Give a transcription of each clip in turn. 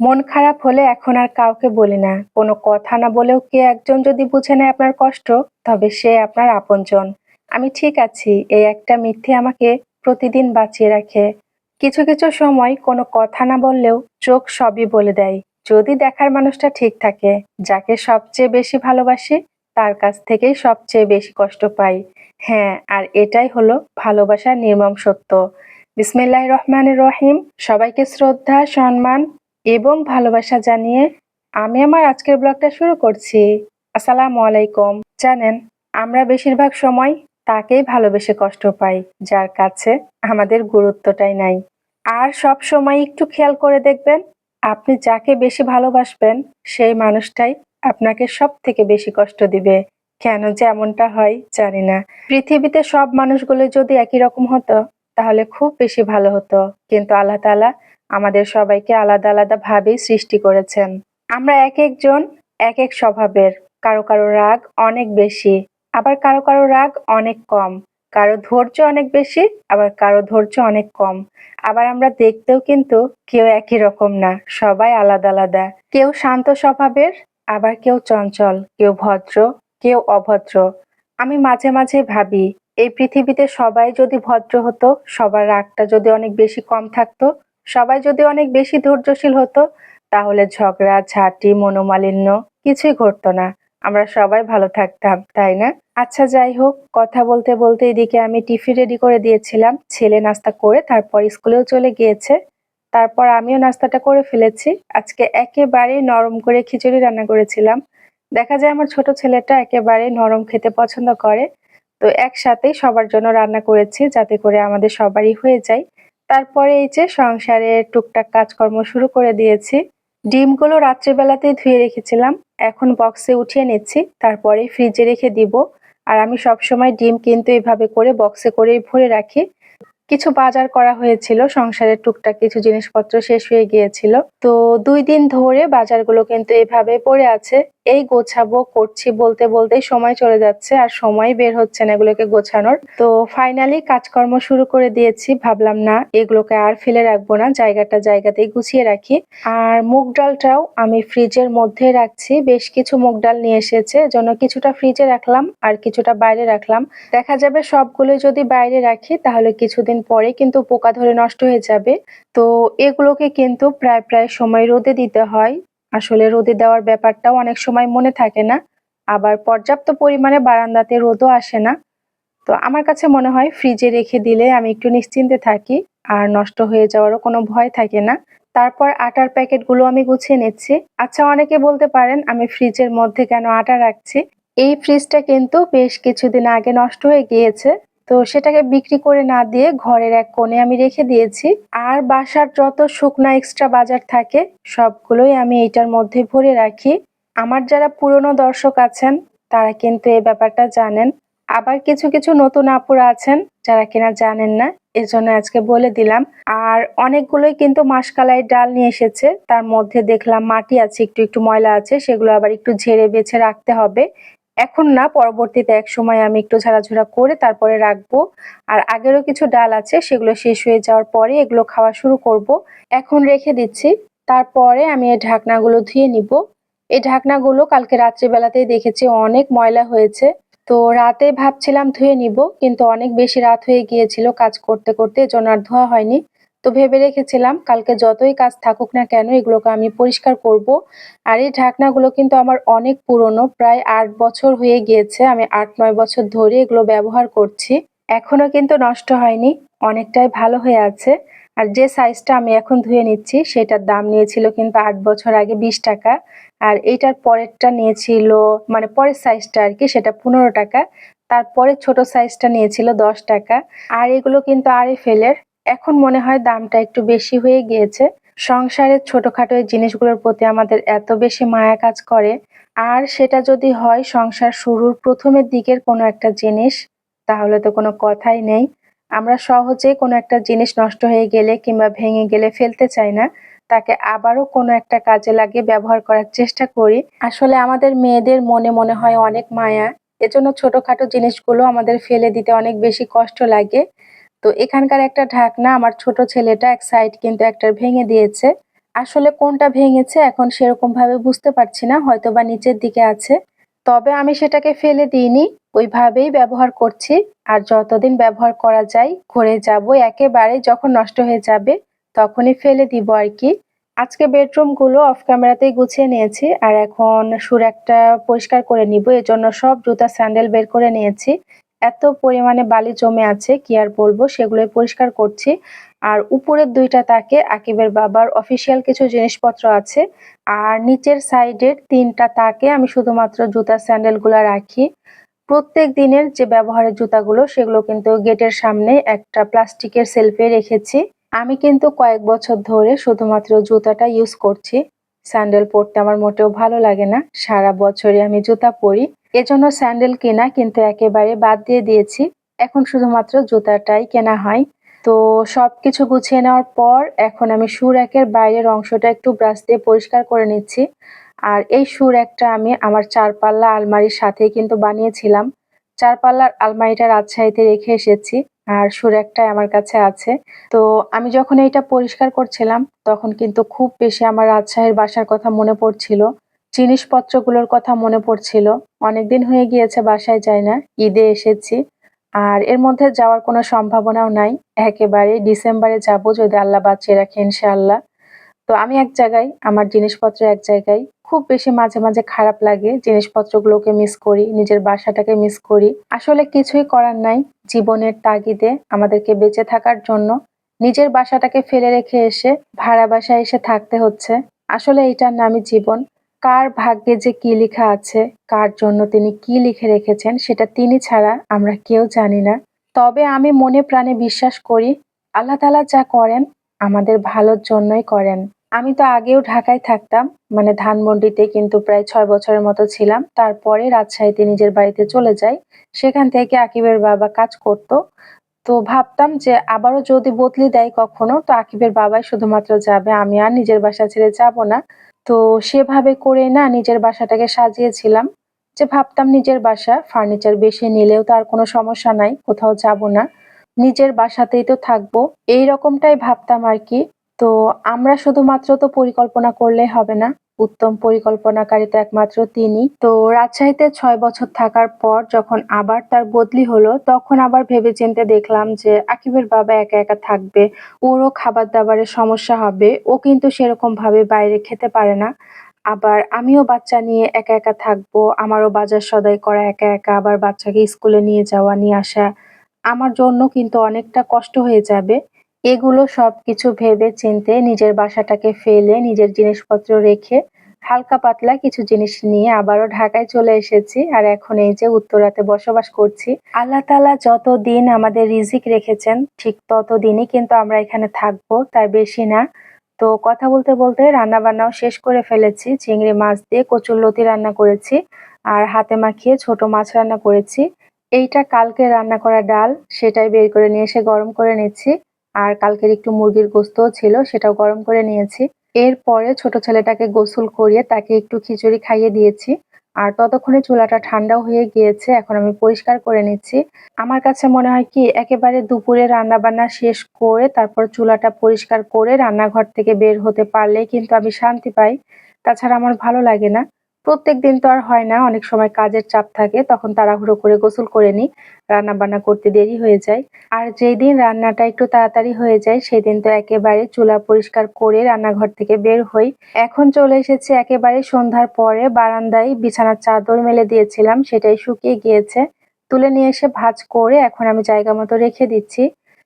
মন খারাপ হলে এখন আর কাউকে বলি না। কোনো কথা না বলেও কে একজন যদি বুঝে নেয় আপনার কষ্ট, তবে সে আপনার আপনজন। আমি ঠিক আছি, এই একটা মিথ্যে আমাকে প্রতিদিন বাঁচিয়ে রাখে। কিছু কিছু সময় কোনো কথা না বললেও চোখ সবই বলে দেয়। যদি দেখার মানুষটা ঠিক থাকে, যাকে সবচেয়ে বেশি ভালোবাসি, তার কাছ থেকেই সবচেয়ে বেশি কষ্ট পাই। হ্যাঁ আর এটাই হলো ভালোবাসার নির্মম সত্য। বিসমিল্লাহ রহমান রহিম। সবাইকে শ্রদ্ধা, সম্মান এবং ভালোবাসা জানিয়ে আমি আমার আজকের ব্লগটা শুরু করছি। আসসালামু আলাইকুম। জানেন, আমরা বেশিরভাগ সময় তাকেই ভালোবেসে কষ্ট পাই, যার কাছে আমাদের গুরুত্বটাই নাই। আর সব সময় একটু খেয়াল করে দেখবেন, আপনি যাকে বেশি ভালোবাসবেন, সেই মানুষটাই আপনাকে সব থেকে বেশি কষ্ট দিবে। কেন যে এমনটা হয় জানি না। পৃথিবীতে সব মানুষগুলো যদি একই রকম হতো তাহলে খুব বেশি ভালো হতো। কিন্তু আল্লাহ তালা আমাদের সবাইকে আলাদা আলাদা ভাবেই সৃষ্টি করেছেন। আমরা এক একজন, এক এক স্বভাবের। কারও কারও রাগ অনেক বেশি, আবার কারও কারও রাগ অনেক কম। কারও ধৈর্য অনেক বেশি, আবার কারও ধৈর্য অনেক কম। আবার আমরা দেখতেও কিন্তু কেউ একই রকম না, সবাই আলাদা আলাদা। কেউ শান্ত স্বভাবের, আবার কেউ চঞ্চল। কেউ ভদ্র, কেউ অভদ্র। আমি মাঝে মাঝে ভাবি এই পৃথিবীতে সবাই যদি ভদ্র হতো, সবার রাগটা যদি অনেক বেশি কম থাকতো, সবাই যদি অনেক বেশি ধৈর্যশীল হতো, তাহলে ঝগড়া, ঝাঁটি, মনোমালিন্য কিছুই ঘটতো না। আমরা সবাই ভালো থাকতাম, তাই না? আচ্ছা যাই হোক, কথা বলতে বলতে এদিকে আমি টিফিন রেডি করে দিয়েছিলাম। ছেলে নাস্তা করে তারপর স্কুলেও চলে গিয়েছে। তারপর আমিও নাস্তাটা করে ফেলেছি। আজকে একেবারেই নরম করে খিচুড়ি রান্না করেছিলাম। দেখা যায় আমার ছোট ছেলেটা একেবারে নরম খেতে পছন্দ করে। তো একসাথেই সবার জন্য রান্না করেছি যাতে করে আমাদের সবারই হয়ে যায়। তারপরে এই যে সংসারের টুকটাক কাজকর্ম শুরু করে দিয়েছি। ডিমগুলো রাত্রিবেলাতেই ধুয়ে রেখেছিলাম। এখন বক্সে উঠিয়ে নিচ্ছি। তারপরে ফ্রিজে রেখে দিব। আর আমি সবসময় ডিম কিন্তু এভাবে করে বক্সে করেই ভরে রাখি। কিছু বাজার করা হয়েছিল। সংসারের টুকটাক কিছু জিনিসপত্র শেষ হয়ে গিয়েছিল। তো দুই দিন ধরে বাজারগুলো কিন্তু এভাবে পড়ে আছে। এই গোছাবো, করছি বলতে বলতেই সময় চলে যাচ্ছে আর সময় বের হচ্ছে না এগুলোকে গোছানোর। তো ফাইনালি কাজকর্ম শুরু করে দিয়েছি, ভাবলাম না এগুলোকে আর ফেলে রাখব না, জায়গাটা জায়গাতেই গুছিয়ে রাখি। আর মুগ ডালটাও আমি ফ্রিজের মধ্যে রাখছি, বেশ কিছু মুগ ডাল নিয়ে এসেছে জন্য কিছুটা ফ্রিজে রাখলাম আর কিছুটা বাইরে রাখলাম। দেখা যাবে সবগুলো যদি বাইরে রাখি, তাহলে কিছুদিন পরে কিন্তু পোকা ধরে নষ্ট হয়ে যাবে। তো এগুলোকে কিন্তু প্রায় প্রায় সময় রোদে দিতে হয়। আসলে রোদে দেওয়ার ব্যাপারটাও অনেক সময় মনে থাকে না, আবার পর্যাপ্ত পরিমাণে বারান্দাতে রোদও আসে না। তো আমার কাছে মনে হয় ফ্রিজে রেখে দিলে আমি একটু নিশ্চিন্তে থাকি, আর নষ্ট হয়ে যাওয়ারও কোনো ভয় থাকে না। তারপর আটার প্যাকেটগুলো আমি গুছিয়ে নিচ্ছি। আচ্ছা অনেকে বলতে পারেন আমি ফ্রিজের মধ্যে কেন আটা রাখছি? এই ফ্রিজটা কিন্তু বেশ কিছুদিন আগে নষ্ট হয়ে গিয়েছে। তো সেটাকে বিক্রি করে না দিয়ে ঘরের এক কোণে আমি রেখে দিয়েছি। আর বাসার যত শুকনা এক্সট্রা বাজার থাকে, সবগুলোই আমি এটার মধ্যে ভরে রাখি। আমার যারা পুরনো দর্শক আছেন, তারা কিন্তু এই ব্যাপারটা জানেন। আবার কিছু কিছু নতুন আপুরা আছেন, যারা কিনা জানেন না, এজন্য আজকে বলে দিলাম। আর অনেকগুলোই কিন্তু মাসকালাই ডাল নিয়ে এসেছে। তার মধ্যে দেখলাম মাটি আছে, একটু একটু ময়লা আছে, সেগুলো আবার একটু ঝেড়ে বেছে রাখতে হবে। এখন না, পরবর্তীতে এক সময় আমি একটু ঝাড়াঝুড়া করে তারপরে রাখব। আর আগেরও কিছু ডাল আছে, সেগুলো শেষ হয়ে যাওয়ার পরে এগুলো খাওয়া শুরু করব। এখন রেখে দিচ্ছি। তারপরে আমি এই ঢাকনাগুলো ধুয়ে নিব। এই ঢাকনাগুলো কালকে রাত্রিবেলাতেই দেখেছি অনেক ময়লা হয়েছে। তো রাতে ভাবছিলাম ধুয়ে নিব, কিন্তু অনেক বেশি রাত হয়ে গিয়েছিল কাজ করতে করতে, এজন্য আর ধোয়া হয়নি। তো ভেবে রেখেছিলাম, কালকে যতই কাজ থাকুক না কেন এগুলোকে আমি পরিষ্কার করব। আর এই ঢাকনাগুলো কিন্তু আমার অনেক পুরনো, প্রায় আট বছর হয়ে গিয়েছে। আমি আট, নয় বছর ধরে এগুলো ব্যবহার করছি। এখনও কিন্তু নষ্ট হয়নি, অনেকটাই ভালো হয়ে আছে। আর যে সাইজটা আমি এখন ধুয়ে নিচ্ছি, সেটার দাম নিয়েছিল কিন্তু আট বছর আগে বিশ টাকা। আর এইটার পরেরটা নিয়েছিল মানে পরের সাইজটা আর কি, সেটা পনেরো টাকা। তারপরে ছোট সাইজটা নিয়েছিল দশ টাকা। আর এগুলো কিন্তু আরই ফেলের এখন মনে হয় দামটা একটু বেশি হয়ে গিয়েছে। সংসারের ছোটখাটো জিনিসগুলোর প্রতি আমাদের এত বেশি মায়া কাজ করে। আর সেটা যদি হয় সংসার শুরুর প্রথমের দিকের কোনো একটা জিনিস, তাহলে তো কোনো কথাই নেই। আমরা সহজে কোনো একটা জিনিস নষ্ট হয়ে গেলে কিংবা ভেঙে গেলে ফেলতে চাই না। তাকে আবারও কোনো একটা কাজে লাগিয়ে ব্যবহার করার চেষ্টা করি। আসলে আমাদের মেয়েদের মনে মনে হয় অনেক মায়া। এজন্য ছোটখাটো জিনিসগুলো আমাদের ফেলে দিতে অনেক বেশি কষ্ট লাগে। তো এখানকার একটা ঢাকনা আমার ছোট ছেলেটা এক সাইড কিন্তু একটা ভেঙে দিয়েছে। আসলে কোনটা ভেঙেছে এখন সেরকম ভাবে বুঝতে পারছি না হয়তো বা নিচের দিকে আছে। তবে আমি সেটাকে ফেলে দিইনি, ওইভাবেই ব্যবহার করছি। আর যতদিন ব্যবহার করা যায়, ঘরে যাব, একেবারে যখন নষ্ট হয়ে যাবে, তখনই ফেলে দিব আর কি। আজকে বেডরুমগুলো অফ ক্যামেরাতেই গুছিয়ে নিয়েছি, আর এখন সুর একটা পরিষ্কার করে নিব, এজন্য সব জুতা স্যান্ডেল বের করে নিয়েছি। এত পরিমাণে বালি জমে আছে, কি আর বলব? সেগুলোই পরিষ্কার করছি। আর উপরের দুইটা তাকে আকিবের বাবার অফিসিয়াল কিছু জিনিসপত্র আছে। আর নিচের সাইডের তিনটা তাকে আমি শুধুমাত্র জুতা স্যান্ডেলগুলা রাখি। প্রত্যেক দিনের যে ব্যবহারের জুতাগুলো, সেগুলো কিন্তু গেটের সামনে একটা প্লাস্টিকের সেলফে রেখেছি। আমি কিন্তু কয়েক বছর ধরে শুধুমাত্র জুতাটা ইউজ করছি। স্যান্ডেল পরতে আমার মোটেও ভালো লাগে না। সারা বছরই আমি জুতা পরি। এজন্য স্যান্ডেল কেনা কিন্তু একেবারে বাদ দিয়ে দিয়েছি। এখন শুধুমাত্র জুতাটাই কেনা হয়। তো সব কিছু গুছিয়ে নেওয়ার পর এখন আমি সুর একের বাইরের অংশটা একটু ব্রাশ দিয়ে পরিষ্কার করে নিচ্ছি। আর এই সুর একটা আমি আমার চারপাল্লা আলমারির সাথে কিন্তু বানিয়েছিলাম। চারপাল্লার আলমারিটা রাজশাহীতে রেখে এসেছি আর সুর একটাই আমার কাছে আছে। তো আমি যখন এইটা পরিষ্কার করছিলাম তখন কিন্তু খুব বেশি আমার রাজশাহীর বাসার কথা মনে পড়ছিল। জিনিসপত্রগুলোর কথা মনে পড়ছিল। অনেকদিন হয়ে গিয়েছে বাসায় যাই না, ঈদে এসেছি। আর এর মধ্যে যাওয়ার কোনো সম্ভাবনাও নাই। একেবারে ডিসেম্বরে যাব যদি আল্লাহ বাঁচিয়ে রাখে ইনশাআল্লাহ। তো আমি এক জায়গায়, আমার জিনিসপত্র এক জায়গায়। খুব বেশি মাঝে মাঝে খারাপ লাগে জিনিসপত্রগুলোকে মিস করি, নিজের বাসাটাকে মিস করি। আসলে কিছুই করার নাই জীবনের তাগিদে আমাদেরকে বেঁচে থাকার জন্য। নিজের বাসাটাকে ফেলে রেখে এসে ভাড়া বাসায় এসে থাকতে হচ্ছে। আসলে এইটার নামই জীবন। কার ভাগ্যে যে কি লেখা আছে, কার জন্য তিনি কি লিখে রেখেছেন সেটা তিনি ছাড়া আমরা কেউ জানি না। তবে আমি মনে প্রাণে বিশ্বাস করি, আল্লাহ তালা যা করেন আমাদের ভালোর জন্যই করেন। আমি তো আগেও ঢাকায় থাকতাম মানে ধানমন্ডিতে কিন্তু প্রায় ছয় বছরের মতো ছিলাম। তারপরে রাজশাহীতে নিজের বাড়িতে চলে যাই, সেখান থেকে আকিবের বাবা কাজ করত। তো ভাবতাম যে আবারও যদি বদলি দেয় কখনো, তো আকিবের বাবাই শুধুমাত্র যাবে, আমি আর নিজের বাসা ছেড়ে যাব না। তো সেভাবে করে না নিজের বাসাটাকে সাজিয়েছিলাম। যে ভাবতাম নিজের বাসা, ফার্নিচার বেশি নিলেও তার কোনো সমস্যা নাই, কোথাও যাব না। নিজের বাসাতেই তো থাকব এই রকমটাই ভাবতাম আর কি। তো আমরা শুধুমাত্র তো পরিকল্পনা করলে হবে না। উত্তম পরিকল্পনাকারী তো একমাত্র তিনি। তো রাজশাহীতে ছয় বছর থাকার পর যখন আবার তার বদলি হলো, তখন আবার ভেবে চিনতে দেখলাম যে আকিবের বাবা একা একা থাকবে, ওরও খাবার দাবারের সমস্যা হবে, ও কিন্তু সেরকম ভাবে বাইরে খেতে পারে না। আবার আমিও বাচ্চা নিয়ে একা একা থাকব, আমারও বাজার সদাই করা একা একা, আবার বাচ্চাকে স্কুলে নিয়ে যাওয়া, নিয়ে আসা। আমার জন্য কিন্তু অনেকটা কষ্ট হয়ে যাবে। এগুলো সবকিছু ভেবে চিনতে নিজের বাসাটাকে ফেলে, নিজের জিনিসপত্র রেখে হালকা পাতলা কিছু জিনিস নিয়ে আবারও ঢাকায় চলে এসেছি। আর এখন এই যে উত্তরাতে বসবাস করছি, আল্লাহ তালা যতদিন আমাদের রিজিক রেখেছেন, ঠিক ততদিনই কিন্তু আমরা এখানে থাকব তাই বেশি না। তো কথা বলতে বলতে রান্না বান্নাও শেষ করে ফেলেছি। চিংড়ি মাছ দিয়ে কচুর লতি রান্না করেছি আর হাতে মাখিয়ে ছোট মাছ রান্না করেছি। এইটা কালকে রান্না করা ডাল, সেটাই বের করে নিয়ে এসে গরম করে নিচ্ছি। আর কালকের একটু মুরগির গোস্তও ছিল, সেটাও গরম করে নিয়েছি। এরপরে ছোট ছেলেটাকে গোসল করিয়ে তাকে একটু খিচুড়ি খাইয়ে দিয়েছি। আর ততক্ষণে চুলাটা ঠান্ডাও হয়ে গিয়েছে, এখন আমি পরিষ্কার করে নিচ্ছি। আমার কাছে মনে হয় কি, একেবারে দুপুরে রান্না বান্না শেষ করে তারপর চুলাটা পরিষ্কার করে রান্নাঘর থেকে বের হতে পারলে কিন্তু আমি শান্তি পাই। তাছাড়া আমার ভালো লাগে না। প্রত্যেক দিন তো আর হয় না, অনেক সময় কাজের চাপ থাকে, তখন তাড়াহুড়ো করে গোসল করে নিই রান্না বান্না করতে দেরি হয়ে যায়। আর যেই দিন রান্নাটা একটু তাড়াতাড়ি হয়ে যায়, সেই দিন তো একেবারে চুলা পরিষ্কার করে রান্নাঘর থেকে বের হই। এখন চলে এসেছে একেবারে সন্ধ্যার পরে, বারান্দায় বিছানার চাদর মেলে দিয়েছিলাম, সেটাই শুকিয়ে গিয়েছে। তুলে নিয়ে এসে ভাজ করে এখন আমি জায়গা মতো রেখে দিচ্ছি।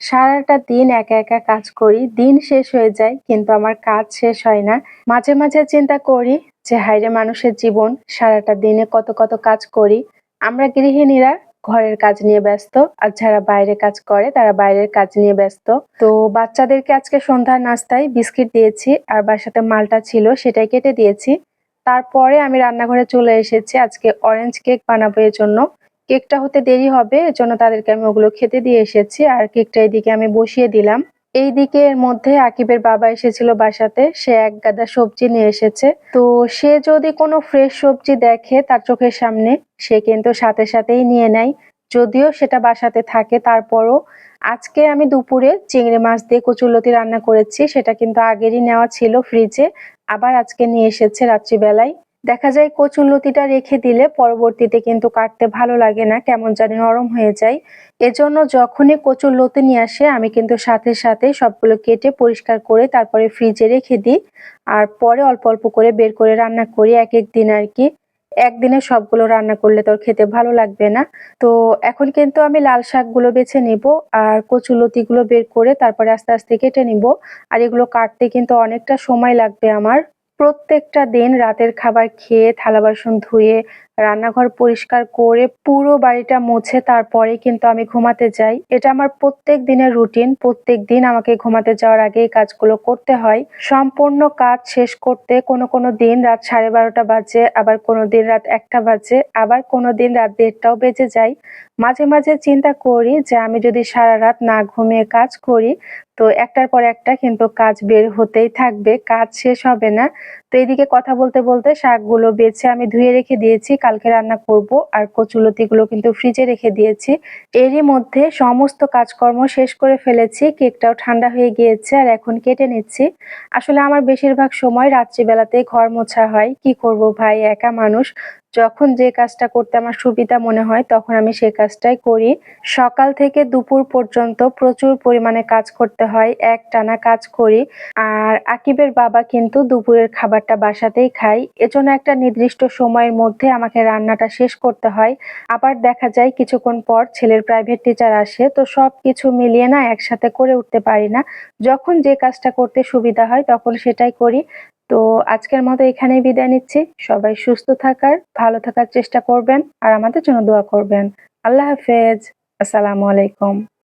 সারাটা দিন একা একা কাজ করি, দিন শেষ হয়ে যায়, কিন্তু আমার কাজ শেষ হয় না। মাঝে মাঝে চিন্তা করি যে হাইরে মানুষের জীবন, সারাটা দিনে কত কত কাজ করি। আমরা গৃহিণীরা ঘরের কাজ নিয়ে ব্যস্ত, আর যারা বাইরে কাজ করে, তারা বাইরের কাজ নিয়ে ব্যস্ত। তো বাচ্চাদেরকে আজকে সন্ধ্যার নাস্তায় বিস্কিট দিয়েছি, আর বাসাতে মালটা ছিল, সেটাই কেটে দিয়েছি। তারপরে আমি রান্নাঘরে চলে এসেছি আজকে অরেঞ্জ কেক বানাবো এর জন্য। কেকটা হতে দেরি হবে, এর জন্য তাদেরকে আমি ওগুলো খেতে দিয়ে এসেছি, আর কেকটা এদিকে আমি বসিয়ে দিলাম। এই এর মধ্যে আকিবের বাবা এসেছিল বাসাতে। সে এক গাদা সবজি নিয়ে এসেছে। তো সে যদি কোনো ফ্রেশ সবজি দেখে তার চোখের সামনে, সে কিন্তু সাথে সাথেই নিয়ে নেয়। যদিও সেটা বাসাতে থাকে, তারপরও আজকে আমি দুপুরে চিংড়ি মাছ দিয়ে কচুরলতি রান্না করেছি। সেটা কিন্তু আগেরই নেওয়া ছিল ফ্রিজে আবার আজকে নিয়ে এসেছে রাত্রিবেলায়। দেখা যায় কচুরলতিটা রেখে দিলে পরবর্তীতে কিন্তু কাটতে ভালো লাগে না, কেমন জানি নরম হয়ে যায়। এজন্য যখনই কচুরলতি নিয়ে আসে, আমি কিন্তু সাথে সাথে সবগুলো কেটে পরিষ্কার করে তারপরে ফ্রিজে রেখে দিই। আর পরে অল্প অল্প করে বের করে রান্না করি এক এক দিন আর কি। একদিনে সবগুলো রান্না করলে তোর খেতে ভালো লাগবে না। তো এখন কিন্তু আমি লাল শাকগুলো বেছে নিব আর কচুলতিগুলো বের করে তারপরে আস্তে আস্তে কেটে নিব। আর এগুলো কাটতে কিন্তু অনেকটা সময় লাগবে আমার। প্রত্যেকটা দিন রাতের খাবার খেয়ে থালা বাসন ধুয়ে রান্নাঘর পরিষ্কার করে পুরো বাড়িটা মুছে তারপরে কিন্তু আমি ঘুমাতে যাই। এটা আমার প্রত্যেক দিনের রুটিন। প্রত্যেক দিন আমাকে ঘুমাতে যাওয়ার আগে এই কাজগুলো করতে হয়। সম্পূর্ণ কাজ শেষ করতে কোনো কোনো দিন রাত সাড়ে বারোটা বাজে, আবার কোনো দিন রাত একটা বাজে, আবার কোনো দিন রাত দেড়টাও বেজে যায়। মাঝে মাঝে চিন্তা করি যে আমি যদি সারা রাত না ঘুমিয়ে কাজ করি, তো একটার পর একটা কিন্তু কাজ বের হতেই থাকবে। কাজ শেষ হবে না। তো এদিকে কথা বলতে বলতে শাকগুলো বেছে আমি ধুয়ে রেখে দিয়েছি। কালকে রান্না করব আর কচুলতিগুলো কিন্তু ফ্রিজে রেখে দিয়েছি। এরই মধ্যে সমস্ত কাজকর্ম শেষ করে ফেলেছি, কেকটাও ঠান্ডা হয়ে গিয়েছে আর এখন কেটে নিচ্ছি। আসলে আমার বেশিরভাগ সময় রাত্রিবেলাতে ঘর মোছা হয়। কি করব ভাই? একা মানুষ। যখন যে কাজটা করতে আমার সুবিধা মনে হয়, তখন আমি সেই কাজটাই করি। সকাল থেকে দুপুর পর্যন্ত প্রচুর পরিমাণে কাজ করতে হয় এক টানা কাজ করি। আর আকিবের বাবা কিন্তু দুপুরের খাবারটা বাসাতেই খাই এজন্য একটা নির্দিষ্ট সময়ের মধ্যে আমাকে রান্নাটা শেষ করতে হয়। আবার দেখা যায় কিছুক্ষণ পর ছেলের প্রাইভেট টিচার আসে, তো সব কিছু মিলিয়ে না একসাথে করে উঠতে পারি না। যখন যে কাজটা করতে সুবিধা হয়, তখন সেটাই করি। তো আজকের মতো এখানেই বিদায় নিচ্ছি। সবাই সুস্থ থাকার, ভালো থাকার চেষ্টা করবেন আর আমাদের জন্য দোয়া করবেন। আল্লাহ হাফেজ। আসসালামু আলাইকুম।